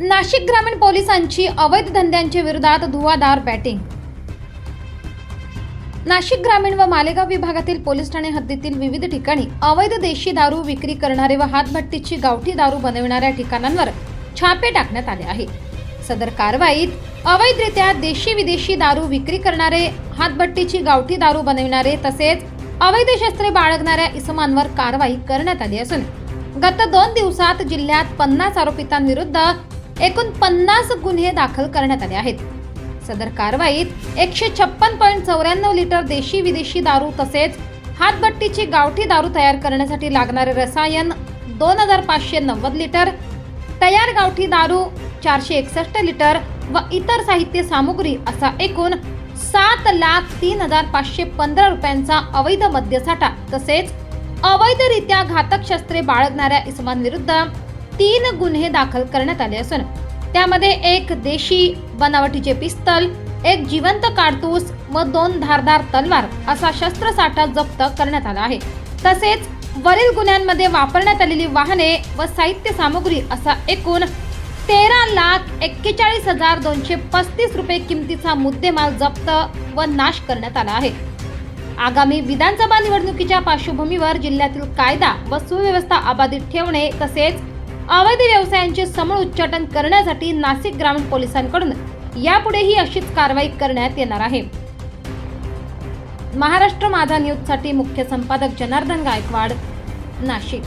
नाशिक ग्रामीण पोलिसांची अवैध धंद्यांच्या विरोधात धुवाधार बॅटिंग. नाशिक ग्रामीण व मालेगाव विभागातील पोलीस ठाणे हद्दीतील विविध ठिकाणी अवैध देशी दारू विक्री करणारे व हातभट्टीची गावठी दारू बनविणाऱ्या ठिकाणांवर छापे टाकण्यात आले आहे सदर कारवाईत अवैधरित्या देशी विदेशी दारू विक्री करणारे हातभट्टीची गावठी दारू बनविणारे तसेच अवैध शस्त्रे बाळगणाऱ्या इसमांवर कारवाई करण्यात आली असून गत दोन दिवसात जिल्ह्यात पन्नास आरोपितांविरुद्ध एकूण पन्नास गुन्हे दाखल करण्यात आले आहेत. सदर कारवाईत एकशे छप्पन पॉईंट चौऱ्याण्णव लिटर देशी विदेशी दारू तसेच हातभट्टीची गावठी दारू तयार करण्यासाठी लागणारे रसायन दोन हजार पाचशे नव्वद लिटर तयार गावठी दारू चारशे एकसष्ट लिटर व इतर साहित्य सामुग्री असा एकूण सात लाख तीन हजार पाचशे पंधरा रुपयांचा अवैध मद्यसाठा तसेच अवैधरित्या घातक शस्त्रे बाळगणाऱ्या इसमांविरुद्ध तीन गुन्हे दाखल करण्यात आले असून त्यामध्ये एक देशी बनावटीचे पिस्तल एक जिवंत काडतूस व दोन धारदार तलवार असा शस्त्रसाठा जप्त करण्यात आला आहे. तसेच वरील गुन्ह्यांमध्ये वापरण्यात आलेली वाहने व साहित्य सामुग्री असा एकूण तेरा लाख एक्केचाळीस हजार दोनशे पस्तीस रुपये किमतीचा मुद्देमाल जप्त व नाश करण्यात आला आहे. आगामी विधानसभा निवडणुकीच्या पार्श्वभूमीवर जिल्ह्यातील कायदा व सुव्यवस्था अबाधित ठेवणे तसेच अवैध व्यवसायांचे समूळ उच्चाटन करण्यासाठी नाशिक ग्रामीण पोलिसांकडून यापुढेही अशीच कारवाई करण्यात येणार आहे. महाराष्ट्र माझा न्यूजसाठी मुख्य संपादक जनार्दन गायकवाड नाशिक.